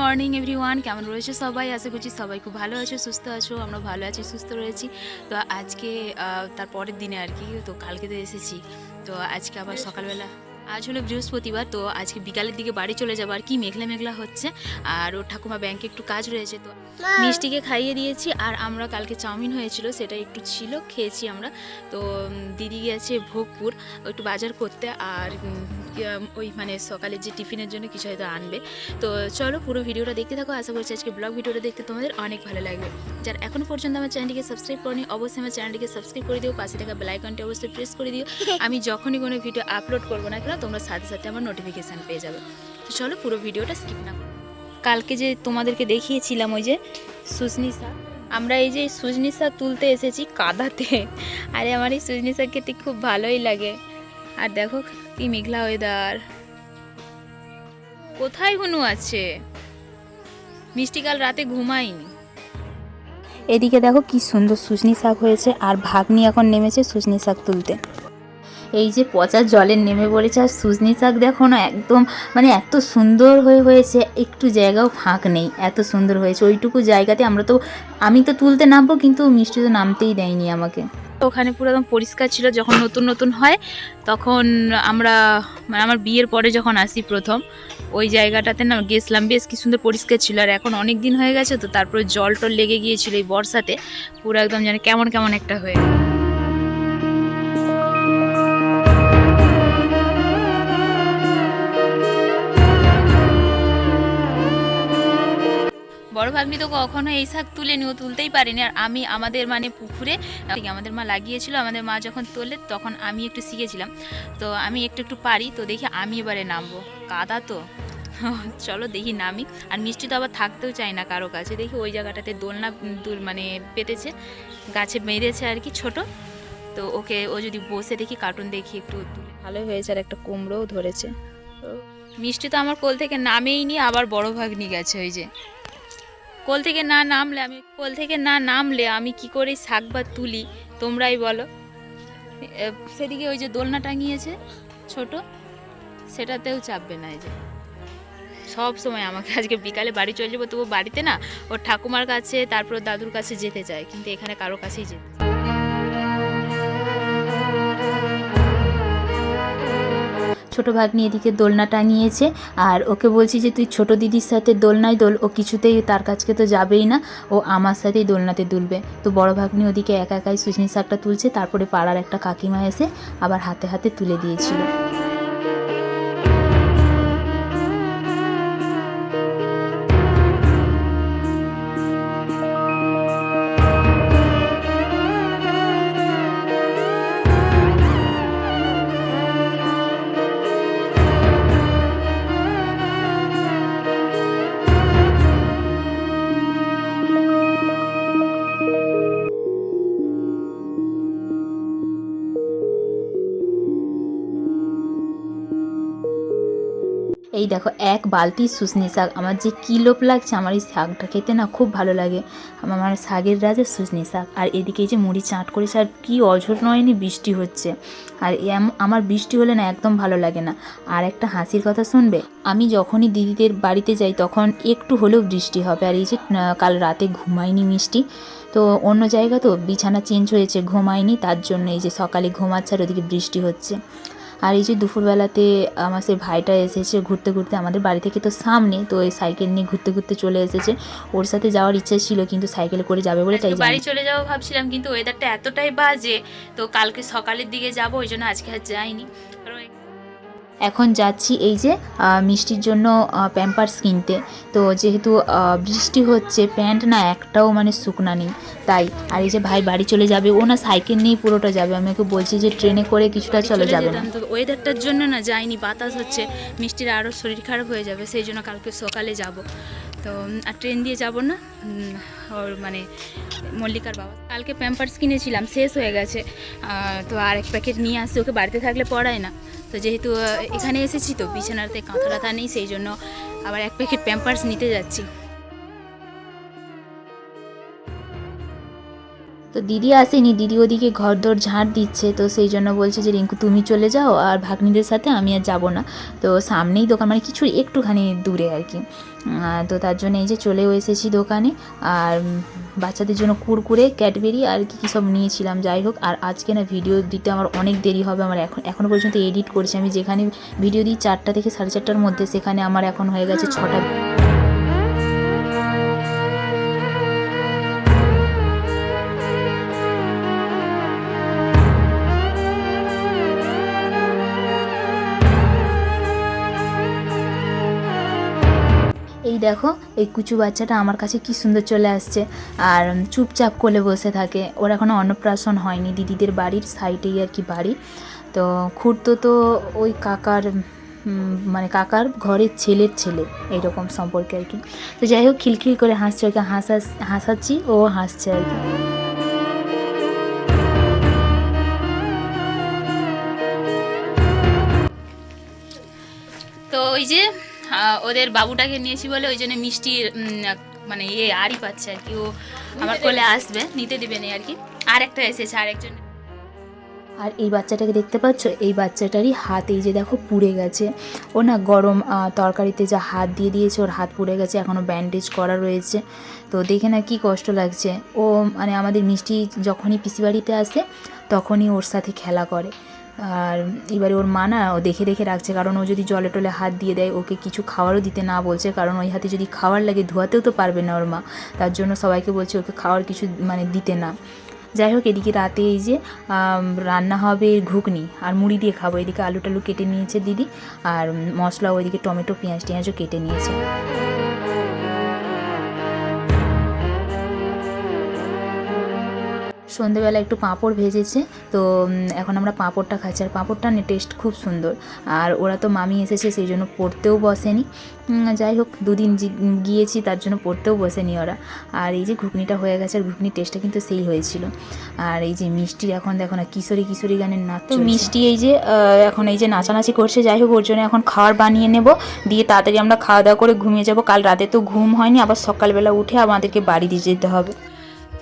Morning everyone. কেমন রয়েছে সবাই? আশা করছি সবাই খুব ভালো আছো সুস্থ আছো। আমরা ভালো আছি সুস্থ রয়েছি। তো আজকে তার পরের দিনে আর কি তো কালকে তো এসেছি। তো আজকে আবার সকালবেলা আজ হলো বৃহস্পতিবার তো আজকে বিকালের দিকে বাড়ি চলে যাব। আর কি মেঘলা মেঘলা হচ্ছে। আর ওর ঠাকুমা ব্যাংকে একটু কাজ রয়েছে তো মিষ্টিকে খাইয়ে দিয়েছি। আর আমরা কালকে চাউমিন হয়েছিল সেটা একটু ছিল খেয়েছি আমরা। তো দিদি গেছে ভোগপুর একটু বাজার করতে। আর ওই মানে সকালে যে টিফিনের জন্য কিছু হয়তো আনবে। তো চলো পুরো ভিডিওটা দেখতে থাকো। আশা করছি আজকে ব্লগ ভিডিওটা দেখতে তোমাদের অনেক ভালো লাগবে। যার এখনও পর্যন্ত আমার চ্যানেলটিকে সাবস্ক্রাইব করনি অবশ্যই আমার চ্যানেলটিকে সাবস্ক্রাইব করে দিও। পাশে থাকা বেলাইকনটি অবশ্যই প্রেস করে দিও। আমি যখনই কোনো ভিডিও আপলোড করব না কেন তোমরা সাথে সাথে আমার নোটিফিকেশান পেয়ে যাবে। তো চলো পুরো ভিডিওটা স্কিপ না। কালকে যে তোমাদেরকে দেখিয়েছিলাম ওই যে সুজনি শাক আমরা এই যে সুজনি শাক তুলতে এসেছি কাদাতে। আরে আমার এই সুজনি শাক খেতে খুব ভালোই লাগে। আর দেখো কি মেঘলা ওয়েদার কোথায় হুনু আছে? মিষ্টি কাল রাতে ঘুমাইনি এদিকে দেখো কি সুন্দর সুজনি শাক হয়েছে, আর ভাগ্নি এখন নেমেছে সুজনি শাক তুলতে। এই যে পচা জলে নেমে পড়েছে আর সুজনি শাক দেখো না একদম মানে এত সুন্দর হয়ে হয়েছে, একটু জায়গাও ফাঁক নেই, এত সুন্দর হয়েছে। ওইটুকু জায়গাতে আমরা তো, আমি তো তুলতে নামবো কিন্তু মিষ্টি তো নামতেই দেয়নি আমাকে। ওখানে পুরো একদম পরিষ্কার ছিল, যখন নতুন নতুন হয়, তখন আমরা মানে আমার বিয়ের পরে যখন আসি প্রথম, ওই জায়গাটাতে না গেছিলাম, বেশ কি সুন্দর পরিষ্কার ছিল। আর এখন অনেক দিন হয়ে গেছে তো তারপরে জল টল লেগে গিয়েছিল এই বর্ষাতে, পুরো একদম যেন কেমন কেমন একটা হয়ে বড় ভাগ্নি তো কখনো এই শাক তুলেনি ও তুলতেই পারেনি। আর আমি আমাদের মানে পুকুরে আমাদের মা লাগিয়েছিল আমাদের মা যখন তোলে তখন আমি একটু শিখেছিলাম। তো আমি একটু একটু পারি তো দেখি আমি এবারে নামবো। কাদা তো। চলো দেখি নামি। আর মিষ্টি তো আবার থাকতেও চায় না কারও কাছে। দেখি ওই জায়গাটাতে দোলনা মানে পেতেছে গাছে বেঁধেছে আর কি ছোট। তো ওকে ও যদি বসে দেখি কার্টুন দেখি একটু তুলে। ভালোই হয়েছে আর একটা কুমড়োও ধরেছে। মিষ্টি তো আমার কোল থেকে নামেই নি আবার বড় ভাগ্নি গেছে ওই যে। কোল থেকে না নামলে আমি, কোল থেকে না নামলে আমি কি করে শাক বা তুলি? তোমরাই বলো। সেদিকে ওই যে দোলনা টাঙিয়েছে, ছোট, সেটাতেও চাপবে না এই যে। সব সময় আমাকে আজকে বিকালে বাড়ি চলে যাব, তবু বাড়িতে না, ওর ঠাকুমার কাছে, তারপর দাদুর কাছে যেতে চায়, কিন্তু এখানে কারও কাছেই যেতে ছোট ভাগ্নি এদিকে দোলনা টাঙিয়েছে। আর ওকে বলছি যে, তুই ছোট দিদির সাথে দোলনায় দোল, ও কিছুতেই তার কাছকে তো যাবেই না। ও আমার সাথেই দোলনাতে দুলবে। তো বড় ভাগ্নি ওদিকে একা একাই সুজনি শাকটা তুলছে, তারপরে পাড়ার একটা কাকিমা এসে আবার হাতে হাতে তুলে দিয়েছিল। এই দেখো, এক বালতি সুজনি শাক। আমার যে কী লোভ লাগছে, আমার এই শাকটা খেতে না খুব ভালো লাগে। আমার শাকের রাজা সুজনি শাক। আর এদিকে যে মুড়ি চাট করেছে আর কী অঝর নয়নি বৃষ্টি হচ্ছে। আর আমার বৃষ্টি হলে না একদম ভালো লাগে না। আর একটা হাসির কথা শুনবে? আমি যখনই দিদিদের বাড়িতে যাই, তখন একটু হলেও বৃষ্টি হবে। আর এই যে কাল রাতে ঘুমায়নি মিষ্টি। তো অন্য জায়গা তো বিছানা চেঞ্জ হয়েছে, ঘুমায়নি। তার জন্য এই যে সকালে ঘুমাচ্ছে আর ওদিকে বৃষ্টি হচ্ছে। আর এই যে দুপুরবেলাতে আমার সেই ভাইটা এসেছে ঘুরতে ঘুরতে আমাদের বাড়ি থেকে তো সামনে তো এই সাইকেল নিয়ে ঘুরতে ঘুরতে চলে এসেছে। ওর সাথে যাওয়ার ইচ্ছা ছিল কিন্তু সাইকেল করে যাবে বলে তাই বাড়ি চলে যাব ভাবছিলাম কিন্তু ওয়েদারটা এতটাই বাজে তো কালকে সকালের দিকে যাব ওই জন্য আজকে আর যাইনি। এখন যাচ্ছি এই যে মিষ্টির জন্য প্যাম্পার্স কিনতে। তো যেহেতু বৃষ্টি হচ্ছে প্যান্ট না একটাও মানে শুকনা নেই তাই। আর এই যে ভাই বাড়ি চলে যাবে ও না সাইকেল নিয়ে পুরোটা যাবে। আমি ওকে বলছি যে ট্রেনে করে কিছুটা চলে যাবে না। তো ওয়েদারটার জন্য না যাইনি বাতাস হচ্ছে মিষ্টির আরও শরীর খারাপ হয়ে যাবে সেই জন্য কালকে সকালে যাব। তো, আর ট্রেন দিয়ে যাব না। ওর মানে মল্লিকার বাবা। কালকে প্যাম্পার্স কিনেছিলাম, শেষ হয়ে গেছে। তো আর এক প্যাকেট নিয়ে আসছি ওকে বাড়িতে থাকলে পড়ায় না। তো যেহেতু এখানে এসেছি তো, বিছানাতে কাঁথা টাথা নেই, সেই জন্য আবার এক প্যাকেট প্যাম্পার্স নিতে যাচ্ছি। তো দিদি আসেনি, দিদি ওদিকে ঘর দর ঝাঁট দিচ্ছে, তো সেই জন্য বলছে যে, রিঙ্কু, তুমি চলে যাও আর ভাগ্নিদের সাথে আমি আর যাব না। তো সামনেই দোকান মানে কিছু একটুখানি দূরে আর কি। তো তার জন্য এই যে চলেও এসেছি দোকানে। আর বাচ্চাদের জন্য কুরকুরে, ক্যাডবেরি আর কি কী সব নিয়েছিলাম, যাই হোক। আর আজকে না ভিডিও দিতে আমার অনেক দেরি হবে, আমার এখন এখনও পর্যন্ত এডিট করছি। আমি যেখানে ভিডিও দিই চারটা থেকে সাড়ে চারটার মধ্যে, সেখানে আমার এখন হয়ে গেছে ছটা। দেখো এই কুচু বাচ্চাটা আমার কাছে কি সুন্দর চলে আসছে। আর চুপচাপ কোলে বসে থাকে। ওর এখনও অন্নপ্রাশন হয়নি। দিদিদের বাড়ির সাইডেই আর কি বাড়ি। তো খুঁড়তো তো ওই কাকার মানে কাকার ঘরের ছেলের ছেলে, এইরকম সম্পর্কে আর কি। তো যাই হোক, খিলখিল করে হাসছে, ওকে হাসা হাসাচ্ছি, ও হাসছে আর কি। তো ওই যে ওদের বাবুটাকে নিয়েছি বলে ওই জন্য মিষ্টির মানে ইয়ে আরই পাচ্ছে আর কি। ও আমার কোলে আসবে নিতে দিবে না আর কি। আর একটা এসেছে আর একজন। আর এই বাচ্চাটাকে দেখতে পাচ্ছ? এই বাচ্চাটারই হাত এই যে দেখো পুড়ে গেছে। ও না গরম তরকারিতে যা হাত দিয়ে দিয়েছে ওর হাত পুড়ে গেছে এখনও ব্যান্ডেজ করা রয়েছে। তো দেখে না কি কষ্ট লাগছে। ও মানে আমাদের মিষ্টি যখনই পিসি বাড়িতে আসে তখনই ওর সাথে খেলা করে। আর এবারে ওর মা না ও দেখে দেখে রাখছে, কারণ ও যদি জলে টলে হাত দিয়ে দেয়, ওকে কিছু খাওয়ারও দিতে না বলছে, কারণ ওই হাতে যদি খাওয়ার লাগে ধোয়াতেও তো পারবে না ওর মা। তার জন্য সবাইকে বলছে ওকে খাওয়ার কিছু মানে দিতে না। যাই হোক, এদিকে রাতে এই যে রান্না হবে ঘুগনি আর মুড়ি দিয়ে খাব। এদিকে আলু টালু কেটে নিয়েছে দিদি, আর মশলা ওইদিকে টমেটো, পেঁয়াজ টেঁয়াজও কেটে নিয়েছে। সন্ধেবেলা একটু পাঁপড় ভেজেছে তো এখন আমরা পাঁপড়টা খাচ্ছি। আর পাঁপড়টা টেস্ট খুব সুন্দর। আর ওরা তো মামি এসেছে সেই জন্য পড়তেও বসেনি। যাই হোক দুদিন গিয়েছি তার জন্য পড়তেও বসেনি ওরা। আর এই যে ঘুগনিটা হয়ে গেছে আর ঘুগনির টেস্টটা কিন্তু সেই হয়েছিল। আর এই যে মিষ্টি এখন দেখো না কিশোরী কিশোরী গানের নাচ তো মিষ্টি এই যে এখন এই যে নাচানাচি করছে যাই হোক ওর জন্য এখন খাবার বানিয়ে নেব। দিয়ে তাড়াতাড়ি আমরা খাওয়া দাওয়া করে ঘুমিয়ে যাব। কাল রাতে তো ঘুম হয়নি আবার সকালবেলা উঠে আমাদেরকে বাড়ি দিয়ে যেতে হবে।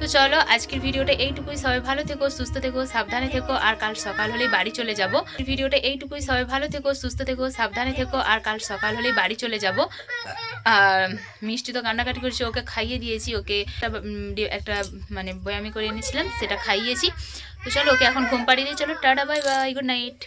তো চলো আজকের ভিডিওটা এইটুকুই। সবাই ভালো থেকো সুস্থ থেকো সাবধানে থেকো আর কাল সকাল হলেই বাড়ি চলে যাব। ভিডিওটা এইটুকুই। সবাই ভালো থেকো সুস্থ থেকো সাবধানে থেকো আর কাল সকাল হলেই বাড়ি চলে যাব। আর মিষ্টি তো কান্নাকাটি করছে ওকে খাইয়ে দিয়েছি ওকে একটা, মানে বয়ামি করে এনেছিলাম সেটা খাইয়েছি। তো চলো ওকে এখন ঘুম পাড়িয়ে দিয়ে চলো। Tata bye bye good night.